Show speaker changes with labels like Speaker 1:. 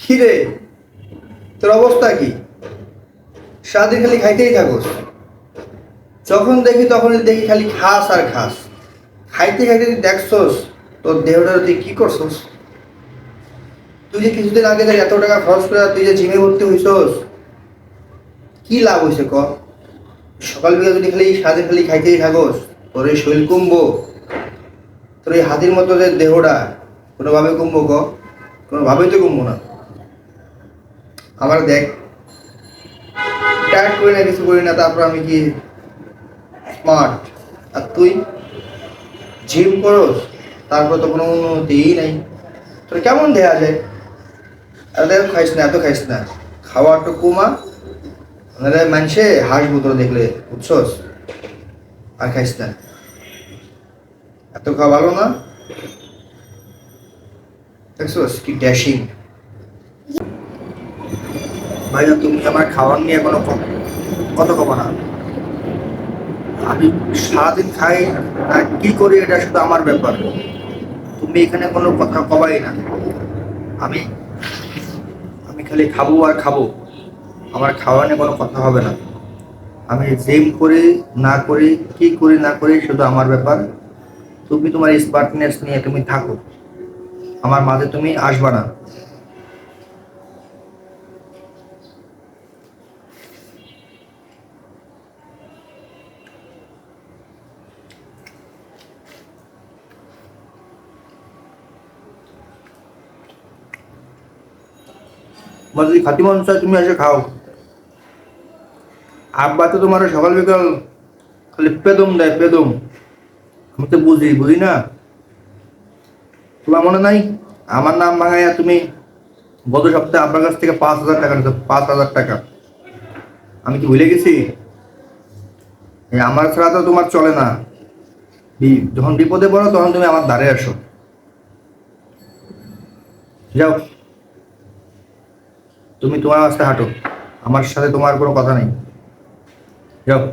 Speaker 1: কি রে তোর অবস্থা কি? সারাদিন খালি খাইতেই থাকোস। যখন দেখি তখন দেখি খালি খাস আর খাস। খাইতে খাইতে তুই দেখছস, তোর দেহটা তুই কি করছস? তুই যে কিছুদিন আগে দেখ এত টাকা খরচ করে তুই যে জিমে ভর্তি হইছস, কি লাভ হয়েছে ক? সকাল বিকাল যদি খালি সারাদিন খালি খাইতেই থাকোস, তোর এই শরীর কমবো, তোর এই হাতির মতো যে দেহটা কোনোভাবে কমবো ক, কোনোভাবেই তো কমবো না। আবার দেখ টায়ার্ড করি না, কিছু করি না, তারপর আমি কি স্মার্ট আর তুই জিম করস, তারপর তো কোনো উন্নতিই নাই। তোর কেমন দেয়া যায়? এত খাইস না, এত খাইস না। খাওয়া একটু কমা, নাহলে মানুষে হাসবো তোর দেখলে, বুঝছস? আর খাইস না। এত খাওয়া ভালো না? কি ড্যাশিং তুমি আমার খাওয়ার নিয়ে না? আমি সারাদিন খাই কি করি এটা শুধু আমার ব্যাপার। তুমি এখানে কোনো কথা কবাই না। আমি আমি খালি খাব আর খাব। আমার খাওয়া নিয়ে কোনো কথা হবে না। আমি জিম করি, না করি, কি করি, না করি, শুধু আমার ব্যাপার। তুমি তোমার স্মার্টনেস নিয়ে তুমি থাকো। আমার মাঝে তুমি আসবা না। যদি মন চায় তুমি এসে খাও। আব্বা তো তোমার সকাল বিকাল খালি পেদম দেয়, পেদম। আমি তো বুঝি বুঝি না? তোমার মনে নাই? আমার নাম ভাঙাইয়া তুমি গত সপ্তাহে আপনার কাছ থেকে পাঁচ হাজার টাকা নিতো পাঁচ হাজার টাকা। আমি কি ভুলে গেছি? আমার ছাড়া তো তোমার চলে না। যখন বিপদে পড়ো, তখন তুমি আমার ধারে আসো। যাও। তুমি তোমার রাস্তায় হাঁটো। আমার সাথে তোমার কোনো কথা নেই। যাও।